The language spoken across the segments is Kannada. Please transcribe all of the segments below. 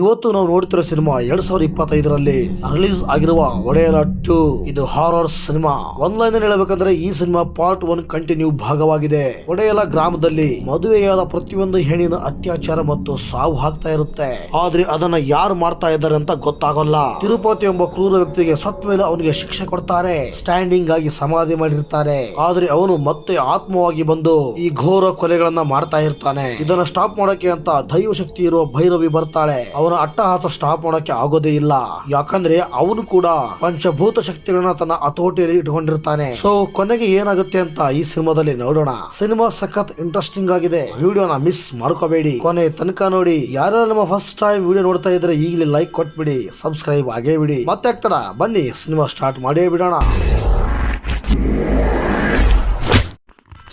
ಇವತ್ತು ನಾವು ನೋಡ್ತಿರೋ ಸಿನಿಮಾ ಎರಡ್ ಸಾವಿರದ ಇಪ್ಪತ್ತೈದರಲ್ಲಿ ರಿಲೀಸ್ ಆಗಿರುವ ಒಡೆಯರ ಟು ಇದು ಹಾರರ್ ಸಿನಿಮಾ ಆನ್ಲೈನ್ ಹೇಳಬೇಕಂದ್ರೆ ಈ ಸಿನಿಮಾ ಪಾರ್ಟ್ ಒನ್ ಕಂಟಿನ್ಯೂ ಭಾಗವಾಗಿದೆ. ಒಡೆಯಲ ಗ್ರಾಮದಲ್ಲಿ ಮದುವೆಯಾದ ಪ್ರತಿಯೊಂದು ಹೆಣ್ಣಿನ ಅತ್ಯಾಚಾರ ಮತ್ತು ಸಾವು ಹಾಕ್ತಾ ಇರುತ್ತೆ. ಆದ್ರೆ ಅದನ್ನ ಯಾರು ಮಾಡ್ತಾ ಇದ್ದಾರೆ ಅಂತ ಗೊತ್ತಾಗಲ್ಲ. ತಿರುಪತಿ ಎಂಬ ಕ್ರೂರ ವ್ಯಕ್ತಿಗೆ ಸತ್ ಮೇಲೆ ಅವನಿಗೆ ಶಿಕ್ಷೆ ಕೊಡ್ತಾರೆ. ಸ್ಟ್ಯಾಂಡಿಂಗ್ ಆಗಿ ಸಮಾಧಿ ಮಾಡಿರ್ತಾರೆ. ಆದ್ರೆ ಅವನು ಮತ್ತೆ ಆತ್ಮವಾಗಿ ಬಂದು ಈ ಘೋರ ಕೊಲೆಗಳನ್ನ ಮಾಡ್ತಾ ಇರ್ತಾನೆ. ಇದನ್ನ ಸ್ಟಾಪ್ ಮಾಡೋಕೆ ಅಂತ ದೈವ ಶಕ್ತಿ ಇರುವ ಭೈರವಿ ಬರ್ತಾಳೆ. ಅವನ ಅಟ್ಟಹಾಸ ಸ್ಟಾಪ್ ಮಾಡೋಕೆ ಆಗೋದೇ ಇಲ್ಲ. ಯಾಕಂದ್ರೆ ಅವನು ಕೂಡ ಪಂಚಭೂತ ಶಕ್ತಿಗಳನ್ನ ತನ್ನ ಹತೋಟಿಯಲ್ಲಿ ಇಟ್ಕೊಂಡಿರ್ತಾನೆ. ಸೊ ಕೊನೆಗೆ ಏನಾಗುತ್ತೆ ಅಂತ ಈ ಸಿನಿಮಾದಲ್ಲಿ ನೋಡೋಣ. ಸಿನಿಮಾ ಸಖತ್ ಇಂಟ್ರೆಸ್ಟಿಂಗ್ ಆಗಿದೆ. ವಿಡಿಯೋನ ಮಿಸ್ ಮಾಡ್ಕೋಬೇಡಿ. ಕೊನೆ ತನಕ ನೋಡಿ ಯಾರು ನಮ್ಮ ಫಸ್ಟ್ ಟೈಮ್ ವಿಡಿಯೋ ನೋಡ್ತಾ ಇದ್ರೆ ಈಗಲೇ ಲೈಕ್ ಕೊಟ್ಬಿಡಿ ಸಬ್ಸ್ಕ್ರೈಬ್ ಆಗೇ ಬಿಡಿ. ಮತ್ತೆ ಆಗ್ತಾರ ಬನ್ನಿ, ಸಿನಿಮಾ ಸ್ಟಾರ್ಟ್ ಮಾಡೇ ಬಿಡೋಣ.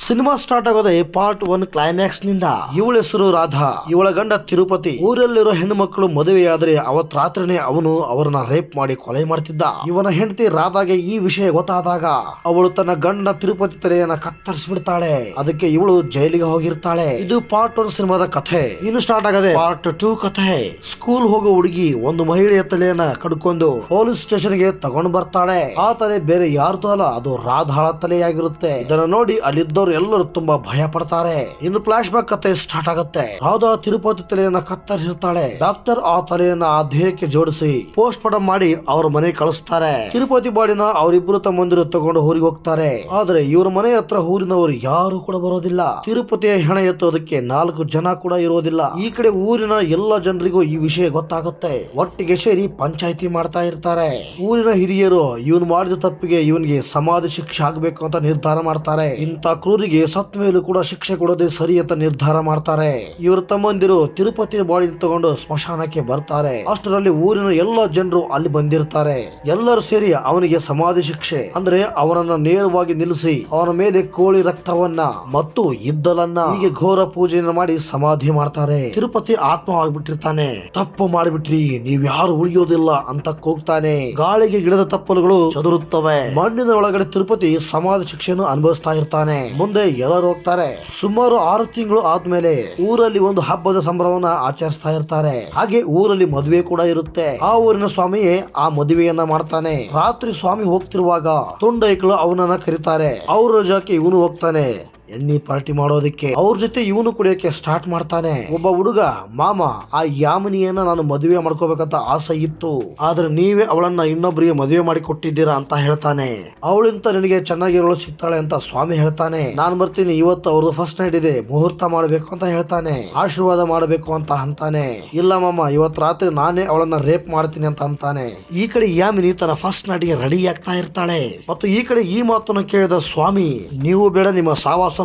ಸಿನಿಮಾ ಸ್ಟಾರ್ಟ್ ಆಗೋದೇ ಪಾರ್ಟ್ ಒನ್ ಕ್ಲೈಮ್ಯಾಕ್ಸ್ನಿಂದ. ಇವಳ ಹೆಸರು ರಾಧಾ. ಇವಳ ಗಂಡ ತಿರುಪತಿ. ಊರಲ್ಲಿರೋ ಹೆಣ್ಣು ಮಕ್ಕಳು ಮದುವೆಯಾದ್ರೆ ಅವತ್ ರಾತ್ರಿನೇ ಅವನು ಅವರನ್ನ ರೇಪ್ ಮಾಡಿ ಕೊಲೆ ಮಾಡ್ತಿದ್ದ. ಇವನ ಹೆಂಡತಿ ರಾಧಾಗೆ ಈ ವಿಷಯ ಗೊತ್ತಾದಾಗ ಅವಳು ತನ್ನ ಗಂಡ ತಿರುಪತಿ ತಲೆಯನ್ನ ಕತ್ತರಿಸ್ಬಿಡ್ತಾಳೆ. ಅದಕ್ಕೆ ಇವಳು ಜೈಲಿಗೆ ಹೋಗಿರ್ತಾಳೆ. ಇದು ಪಾರ್ಟ್ ಒನ್ ಸಿನಿಮಾದ ಕಥೆ. ಇನ್ನು ಸ್ಟಾರ್ಟ್ ಆಗದೆ ಪಾರ್ಟ್ ಟೂ ಕಥೆ. ಸ್ಕೂಲ್ ಹೋಗೋ ಹುಡುಗಿ ಒಂದು ಮಹಿಳೆಯ ತಲೆಯನ್ನ ಕಡ್ಕೊಂಡು ಪೊಲೀಸ್ ಸ್ಟೇಷನ್ಗೆ ತಗೊಂಡು ಬರ್ತಾಳೆ. ಆ ತಲೆ ಬೇರೆ ಯಾರ್ದು ಅಲ್ಲ, ಅದು ರಾಧಾಳ ತಲೆಯಾಗಿರುತ್ತೆ. ಇದನ್ನ ನೋಡಿ ಅಲ್ಲಿದ್ದವರು ಎಲ್ಲರೂ ತುಂಬಾ ಭಯ ಪಡ್ತಾರೆ. ಇನ್ನು ಫ್ಲಾಶ್ ಬ್ಯಾಕ್ ಕತೆ ಸ್ಟಾರ್ಟ್ ಆಗುತ್ತೆ. ರಾಧಾ ತಿರುಪತಿ ತಲೆಯನ್ನ ಕತ್ತರಿಸಿರ್ತಾಳೆ. ಡಾಕ್ಟರ್ ಆ ತಲೆಯನ್ನ ಆ ದೇಹಕ್ಕೆ ಜೋಡಿಸಿ ಪೋಸ್ಟ್ ಮಾರ್ಟಮ್ ಮಾಡಿ ಅವ್ರ ಮನೆ ಕಳಿಸ್ತಾರೆ. ತಿರುಪತಿ ಬಾಡಿನ ಅವರಿಬ್ಬರು ಮಂದಿರ ತಗೊಂಡು ಊರಿಗೆ ಹೋಗ್ತಾರೆ. ಆದ್ರೆ ಇವ್ರ ಮನೆ ಹತ್ರ ಊರಿನವರು ಯಾರು ಕೂಡ ಬರೋದಿಲ್ಲ. ತಿರುಪತಿಯ ಹೆಣ ಎತ್ತೋದಕ್ಕೆ ನಾಲ್ಕು ಜನ ಕೂಡ ಇರೋದಿಲ್ಲ. ಈ ಕಡೆ ಊರಿನ ಎಲ್ಲ ಜನರಿಗೂ ಈ ವಿಷಯ ಗೊತ್ತಾಗುತ್ತೆ. ಒಟ್ಟಿಗೆ ಸೇರಿ ಪಂಚಾಯತಿ ಮಾಡ್ತಾ ಇರ್ತಾರೆ. ಊರಿನ ಹಿರಿಯರು, ಇವನ್ ಮಾಡಿದ ತಪ್ಪಿಗೆ ಇವನ್ಗೆ ಸಮಾಧಿ ಶಿಕ್ಷೆ ಆಗ್ಬೇಕು ಅಂತ ನಿರ್ಧಾರ ಮಾಡ್ತಾರೆ. ಇಂಥ ಕ್ರೂರಿಗೆ ಸತ್ ಮೇಲೂ ಕೂಡ ಶಿಕ್ಷೆ ಕೊಡದೆ ಸರಿ ಅಂತ ನಿರ್ಧಾರ ಮಾಡ್ತಾರೆ. ಇವರು ತಮ್ಮಂದಿರು ತಿರುಪತಿ ಬಾಡಿ ತಗೊಂಡು ಸ್ಮಶಾನಕ್ಕೆ ಬರ್ತಾರೆ. ಅಷ್ಟರಲ್ಲಿ ಊರಿನ ಎಲ್ಲ ಜನರು ಅಲ್ಲಿ ಬಂದಿರ್ತಾರೆ. ಎಲ್ಲರೂ ಸೇರಿ ಅವನಿಗೆ ಸಮಾಧಿ ಶಿಕ್ಷೆ, ಅಂದ್ರೆ ಅವನನ್ನ ನೇರವಾಗಿ ನಿಲ್ಲಿಸಿ ಅವನ ಮೇಲೆ ಕೋಳಿ ರಕ್ತವನ್ನ ಮತ್ತು ಇದ್ದಲನ್ನ ಹೀಗೆ ಘೋರ ಪೂಜೆಯನ್ನು ಮಾಡಿ ಸಮಾಧಿ ಮಾಡ್ತಾರೆ. ತಿರುಪತಿ ಆತ್ಮ ಆಗ್ಬಿಟ್ಟಿರ್ತಾನೆ. ತಪ್ಪು ಮಾಡಿಬಿಟ್ರಿ ನೀವ್ ಯಾರು ಉಳಿಯೋದಿಲ್ಲ ಅಂತ ಕೂಗ್ತಾನೆ. ಗಾಳಿಗೆ ಗಿಡದ ತಪ್ಪಲುಗಳು ಚದುರುತ್ತವೆ. ಮಣ್ಣಿನ ಒಳಗಡೆ ತಿರುಪತಿ ಸಮಾಧಿ ಶಿಕ್ಷೆಯನ್ನು ಅನುಭವಿಸ್ತಾ ಇರ್ತಾನೆ. ಮುಂದೆ ಎಲ್ಲರೂ ಹೋಗ್ತಾರೆ. ಸುಮಾರು ಆರು ತಿಂಗಳು ಆದ್ಮೇಲೆ ಊರಲ್ಲಿ ಒಂದು ಹಬ್ಬದ ಸಂಭ್ರಮನ ಆಚರಿಸ್ತಾ ಇರ್ತಾರೆ. ಹಾಗೆ ಊರಲ್ಲಿ ಮದುವೆ ಕೂಡ ಇರುತ್ತೆ. ಆ ಊರಿನ ಸ್ವಾಮಿಯೇ ಆ ಮದುವೆಯನ್ನ ಮಾಡ್ತಾನೆ. ರಾತ್ರಿ ಸ್ವಾಮಿ ಹೋಗ್ತಿರುವಾಗ ತುಂಡೈಕ್ಳು ಅವನನ್ನ ಕರೀತಾರೆ. ಅವ್ರ ಜಾಕೆ ಇವನು ಹೋಗ್ತಾನೆ. ಎಣ್ಣಿ ಪಾರ್ಟಿ ಮಾಡೋದಕ್ಕೆ ಅವ್ರ ಜೊತೆ ಇವನು ಕುಡಿಯೋಕೆ ಸ್ಟಾರ್ಟ್ ಮಾಡ್ತಾನೆ. ಒಬ್ಬ ಹುಡುಗ, ಮಾಮ, ಆ ಯಾಮಿನಿಯನ್ನ ನಾನು ಮದುವೆ ಮಾಡ್ಕೋಬೇಕಂತ ಆಸೆ ಇತ್ತು. ಆದ್ರೆ ನೀವೇ ಅವಳನ್ನ ಇನ್ನೊಬ್ಬರಿಗೆ ಮದುವೆ ಮಾಡಿ ಕೊಟ್ಟಿದ್ದೀರಾ ಅಂತ ಹೇಳ್ತಾನೆ. ಅವಳಿಂತ ನಿನಗೆ ಚೆನ್ನಾಗಿರೋಳು ಸಿಗ್ತಾಳೆ ಅಂತ ಸ್ವಾಮಿ ಹೇಳ್ತಾನೆ. ನಾನ್ ಬರ್ತೀನಿ, ಇವತ್ತು ಅವ್ರದ್ದು ಫಸ್ಟ್ ನೈಟ್ ಇದೆ. ಮುಹೂರ್ತ ಮಾಡಬೇಕು ಅಂತ ಹೇಳ್ತಾನೆ. ಆಶೀರ್ವಾದ ಮಾಡಬೇಕು ಅಂತ ಅಂತಾನೆ. ಇಲ್ಲ ಮಾಮ ಇವತ್ ರಾತ್ರಿ ನಾನೇ ಅವಳನ್ನ ರೇಪ್ ಮಾಡ್ತೀನಿ ಅಂತ ಅಂತಾನೆ. ಈ ಕಡೆ ಯಾಮಿನಿ ತನ್ನ ಫಸ್ಟ್ ನೈಟ್ಗೆ ರೆಡಿ ಆಗ್ತಾ ಇರ್ತಾಳೆ. ಮತ್ತು ಈ ಕಡೆ ಈ ಮಾತನ್ನು ಕೇಳಿದ ಸ್ವಾಮಿ, ನೀವು ಬೇಡ, ನಿಮ್ಮ